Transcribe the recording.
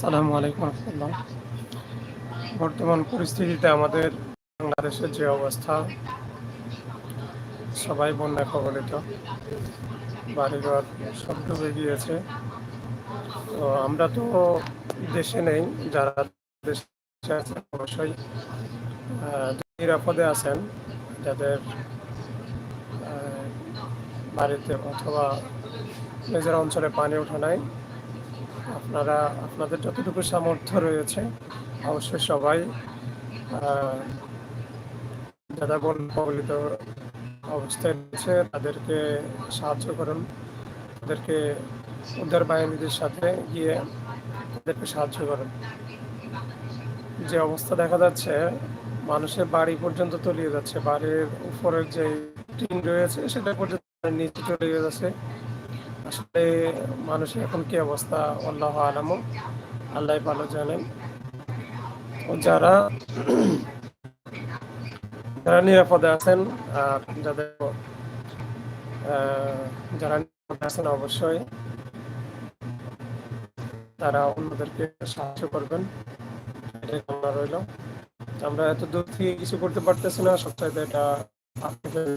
আসসালামু আলাইকুম রহমতুল্লাহ। বর্তমান পরিস্থিতিতে আমাদের বাংলাদেশের যে অবস্থা, সবাই বন্যা কবলিত। বাড়িঘর সব ডুবে গিয়েছে। তো আমরা তো দেশে নেই, যারা দেশে আছেন অবশ্যই নিরাপদে আছেন। যাদের বাড়িতে অথবা নিজের অঞ্চলে পানি ওঠা নাই আপনারা, আপনাদের যতটুকু সামর্থ্য রয়েছে, অবশ্যই সবাই যারা বন্যা কবলিত অবস্থায় রয়েছে, তাদেরকে সাহায্য করুন। তাদেরকে উদ্ধার বাহিনীদের সাথে গিয়ে তাদেরকে সাহায্য করুন। যে অবস্থা দেখা যাচ্ছে, মানুষের বাড়ি পর্যন্ত তলিয়ে যাচ্ছে। বাড়ির উপরের যে টিন রয়েছে, সেটা পর্যন্ত নিচে চলে যাচ্ছে। আসলে মানুষের এখন কি অবস্থা? আল্লাহ আলামু, আল্লাহ ভালো জানেন। যারা যারা নিরাপদে আছেন, আর যাদের যারা নিরাপদে আছেন অবশ্যই তারা অন্যদেরকে সাহায্য করবেন। রইল। আমরা এত দূর থেকে কিছু করতে পারতেছি না, সবচাইতে এটা আপনাদের